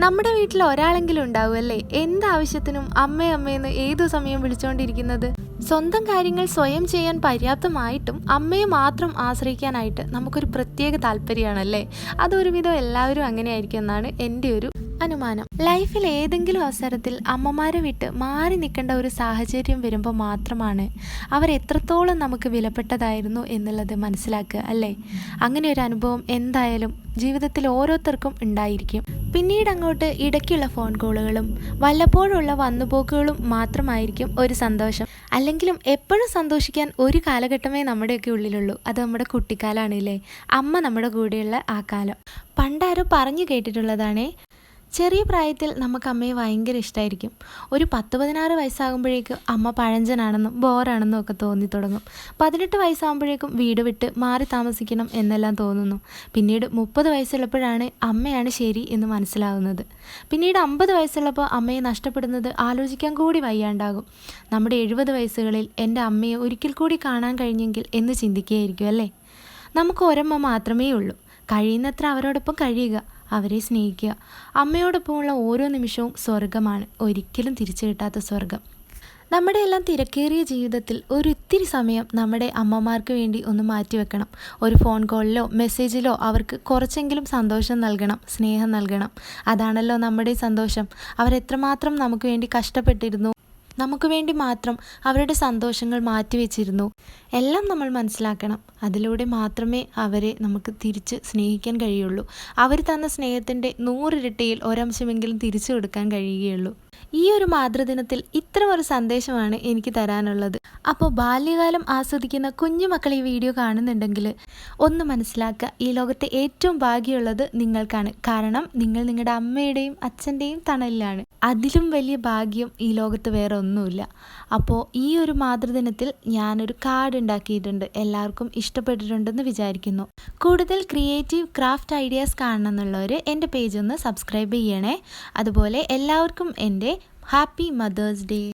നമ്മുടെ വീട്ടിൽ ഒരാളെങ്കിലും ഉണ്ടാവും അല്ലേ എന്താവശ്യത്തിനും അമ്മേ അമ്മയെന്ന് ഏതു സമയം വിളിച്ചുകൊണ്ടിരിക്കുന്നത് സ്വന്തം കാര്യങ്ങൾ സ്വയം ചെയ്യാൻ പര്യാപ്തമായിട്ടും അമ്മയെ മാത്രം ആശ്രയിക്കാനായിട്ട് നമുക്കൊരു പ്രത്യേക താല്പര്യമാണല്ലേ? അതൊരുവിധം എല്ലാവരും അങ്ങനെയായിരിക്കും എന്നാണ് എന്റെ ഒരു അനുമാനം. ലൈഫിൽ ഏതെങ്കിലും അവസരത്തിൽ അമ്മമാരെ വിട്ട് മാറി നിൽക്കേണ്ട ഒരു സാഹചര്യം വരുമ്പോൾ മാത്രമാണ് അവർ എത്രത്തോളം നമുക്ക് വിലപ്പെട്ടതായിരുന്നു എന്നുള്ളത് മനസ്സിലാക്കുക അല്ലേ? അങ്ങനെ ഒരു അനുഭവം എന്തായാലും ജീവിതത്തിൽ ഓരോരുത്തർക്കും ഉണ്ടായിരിക്കും. പിന്നീട് അങ്ങോട്ട് ഇടയ്ക്കുള്ള ഫോൺ കോളുകളും വല്ലപ്പോഴുള്ള വന്നുപോക്കുകളും മാത്രമായിരിക്കും ഒരു സന്തോഷം. അല്ലെങ്കിലും എപ്പോഴും സന്തോഷിക്കാൻ ഒരു കാലഘട്ടമേ നമ്മുടെയൊക്കെ ഉള്ളിലുള്ളൂ. അത് നമ്മുടെ കുട്ടിക്കാലാണല്ലേ അമ്മ നമ്മുടെ കൂടെയുള്ള ആ കാലം. പണ്ടാരോ പറഞ്ഞു കേട്ടിട്ടുള്ളതാണേ ചെറിയ പ്രായത്തിൽ നമുക്ക് അമ്മയെ ഭയങ്കര ഇഷ്ടമായിരിക്കും ഒരു പത്ത് പതിനാറ് വയസ്സാകുമ്പോഴേക്കും അമ്മ പഴഞ്ചനാണെന്നും ബോറാണെന്നും ഒക്കെ തോന്നി തുടങ്ങും. പതിനെട്ട് വയസ്സാകുമ്പോഴേക്കും വീട് വിട്ട് മാറി താമസിക്കണം എന്നെല്ലാം തോന്നുന്നു. പിന്നീട് മുപ്പത് വയസ്സുള്ളപ്പോഴാണ് അമ്മയാണ് ശരി എന്ന് മനസ്സിലാവുന്നത്. പിന്നീട് അമ്പത് വയസ്സുള്ളപ്പോൾ അമ്മയെ നഷ്ടപ്പെടുന്നത് ആലോചിക്കാൻ കൂടി വയ്യാണ്ടാകും. നമ്മുടെ എഴുപത് വയസ്സുകളിൽ എന്റെ അമ്മയെ ഒരിക്കൽ കൂടി കാണാൻ കഴിഞ്ഞെങ്കിൽ എന്ന് ചിന്തിക്കുകയായിരിക്കും അല്ലേ? നമുക്ക് ഒരമ്മ മാത്രമേ ഉള്ളൂ കഴിയുന്നത്ര അവരോടൊപ്പം കഴിയുക. അവരെ സ്നേഹിക്കുക. അമ്മയോടൊപ്പമുള്ള ഓരോ നിമിഷവും സ്വർഗമാണ് ഒരിക്കലും തിരിച്ചു കിട്ടാത്ത സ്വർഗം നമ്മുടെ എല്ലാം തിരക്കേറിയ ജീവിതത്തിൽ ഒരു ഇത്തിരി സമയം നമ്മുടെ അമ്മമാർക്ക് വേണ്ടി ഒന്ന് മാറ്റിവെക്കണം ഒരു ഫോൺ കോളിലോ മെസ്സേജിലോ അവർക്ക് കുറച്ചെങ്കിലും സന്തോഷം നൽകണം സ്നേഹം നൽകണം. അതാണല്ലോ നമ്മുടെ സന്തോഷം. അവരെത്രമാത്രം നമുക്ക് വേണ്ടി കഷ്ടപ്പെട്ടിരുന്നു. നമുക്ക് വേണ്ടി മാത്രം അവരുടെ സന്തോഷങ്ങൾ മാറ്റിവെച്ചിരുന്നു. എല്ലാം നമ്മൾ മനസ്സിലാക്കണം. അതിലൂടെ മാത്രമേ അവരെ നമുക്ക് തിരിച്ച് സ്നേഹിക്കാൻ കഴിയുള്ളൂ. അവർ തന്ന സ്നേഹത്തിന്റെ നൂറിരട്ടിയിൽ ഒരംശമെങ്കിലും തിരിച്ചു കൊടുക്കാൻ കഴിയുകയുള്ളൂ. ഈ ഒരു മാതൃദിനത്തിൽ ഇത്തരമൊരു സന്ദേശമാണ് എനിക്ക് തരാനുള്ളത്. അപ്പോൾ ബാല്യകാലം ആസ്വദിക്കുന്ന കുഞ്ഞു മക്കൾ ഈ വീഡിയോ കാണുന്നുണ്ടെങ്കിൽ ഒന്ന് മനസ്സിലാക്കുക ഈ ലോകത്തെ ഏറ്റവും ഭാഗ്യമുള്ളത് നിങ്ങൾക്കാണ്. കാരണം നിങ്ങൾ നിങ്ങളുടെ അമ്മയുടെയും അച്ഛന്റെയും തണലിലാണ്. അതിലും വലിയ ഭാഗ്യം ഈ ലോകത്ത് വേറെ ഒന്നുമില്ല. അപ്പോൾ ഈ ഒരു മാതൃദിനത്തിൽ ഞാനൊരു കാർഡ് ഉണ്ടാക്കിയിട്ടുണ്ട്. എല്ലാവർക്കും ഇഷ്ടപ്പെട്ടിട്ടുണ്ടെന്ന് വിചാരിക്കുന്നു. കൂടുതൽ ക്രിയേറ്റീവ് ക്രാഫ്റ്റ് ഐഡിയാസ് കാണണമെന്നുള്ളവർ എന്റെ പേജ് ഒന്ന് സബ്സ്ക്രൈബ് ചെയ്യണേ. അതുപോലെ എല്ലാവർക്കും എന്റെ Happy Mother's Day.